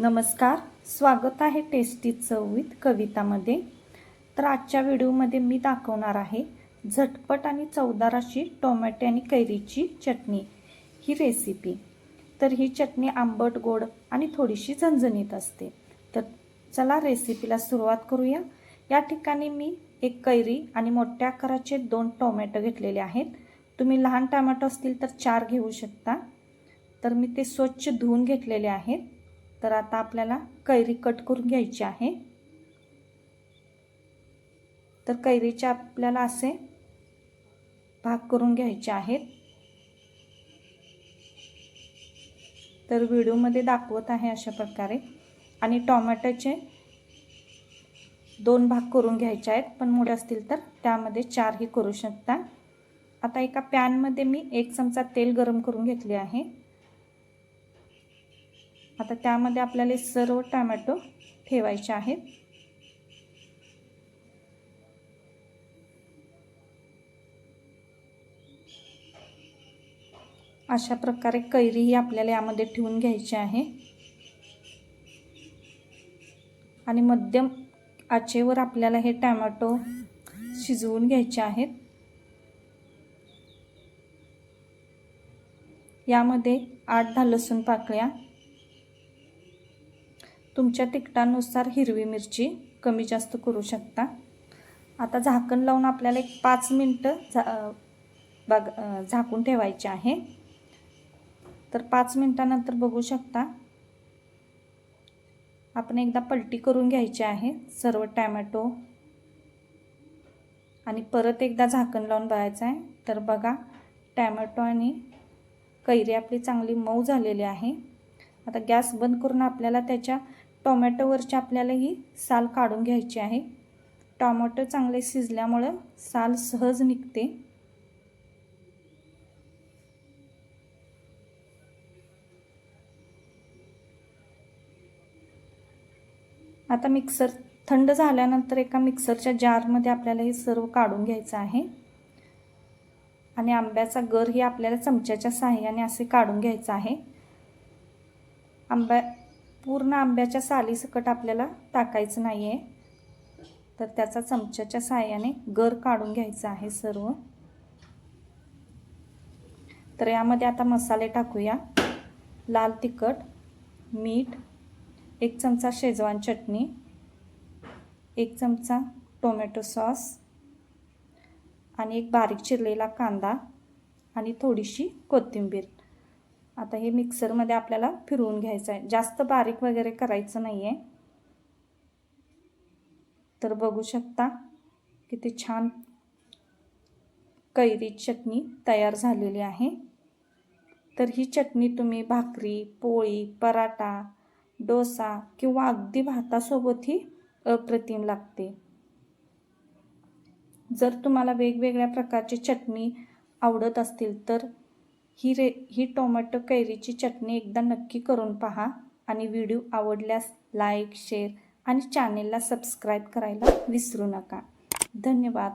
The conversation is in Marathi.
नमस्कार स्वागत आहे टेस्टी चवीत कवितामध्ये. तर आजच्या व्हिडिओमध्ये मी दाखवणार आहे झटपट आणि चवदार अशी टोमॅटो आणि कैरीची चटणी. ही रेसिपी तर ही चटणी आंबट गोड आणि थोडीशी झणझणीत असते. तर चला रेसिपीला सुरुवात करूया. या ठिकाणी मी एक कैरी आणि मोठ्या आकाराचे दोन टोमॅटो घेतलेले आहेत. तुम्ही लहान टोमॅटो असतील तर चार घेऊ शकता. तर मी ते स्वच्छ धुवून घेतलेले आहेत. तर आता आपल्याला कैरी कट करून घ्यायची आहे. तर कैरीचे आपल्याला असे भाग करून घ्यायचे आहेत. तर व्हिडिओमध्ये दाखवत आहे अशा प्रकारे. आणि टॉमॅटोचे दोन भाग करून घ्यायचे आहेत पण मोठे असतील तर त्यामध्ये चारही करू शकता. आता एका पॅनमध्ये मी एक चमचा तेल गरम करून घेतले आहे. आता त्यामध्ये आपल्याला सर्व टमॅटो ठेवायचे आहेत. अशा प्रकारे कैरीही आपल्याला यामध्ये ठेवून घ्यायची आहे. आणि मध्यम आचेवर आपल्याला हे टॅमॅटो शिजवून घ्यायचे आहेत. यामध्ये आठ दहा लसूण पाकळ्या तुमच्या तिखटानुसार हिरवी मिरची कमी जास्त करू शकता. आता झाकण लावून आपल्याला एक पाच मिनटं झा बघ झाकून ठेवायचे आहे. तर पाच मिनटानंतर बघू शकता. आपण एकदा पलटी करून घ्यायची आहे सर्व टॅमॅटो. आणि परत एकदा झाकण लावून बघायचं आहे. तर बघा टॅमॅटो आणि कैरी आपली चांगली मऊ झालेली आहे. आता गॅस बंद करून आपल्याला त्याच्या टोमॅटोवरची आपल्याला ही साल काढून घ्यायची आहे. टोमॅटो चांगले शिजल्यामुळं साल सहज निघते. आता मिक्सर थंड झाल्यानंतर एका मिक्सरच्या जारमध्ये आपल्याला हे सर्व काढून घ्यायचं आहे. आणि आंब्याचा गर ही आपल्याला चमच्याच्या साह्याने असे काढून घ्यायचं आहे. आंब्या पूर्ण आंब्याच्या सालीसकट आपल्याला टाकायचं नाही आहे तर त्याचा चमच्याच्या साह्याने गर काढून घ्यायचा आहे सर्व. तर यामध्ये आता मसाले टाकूया. लाल तिखट मीठ एक चमचा शेजवान चटणी एक चमचा टोमॅटो सॉस आणि एक बारीक चिरलेला कांदा आणि थोडीशी कोथिंबीर. आता हे मिक्सरमध्ये आपल्याला फिरवून घ्यायचं आहे. जास्त बारीक वगैरे करायचं नाही आहे तर बघू शकता किती छान कैरी चटणी तयार झालेली आहे. तर ही चटणी तुम्ही भाकरी पोळी पराठा डोसा किंवा अगदी भातासोबतही अप्रतिम लागते. जर तुम्हाला वेगवेगळ्या प्रकारची चटणी आवडत असतील तर ही रे ही टोमॅटो कैरीची चटणी एकदा नक्की करून पहा आणि व्हिडिओ आवडल्यास लाईक शेअर आणि चॅनेलला सबस्क्राईब करायला विसरू नका. धन्यवाद.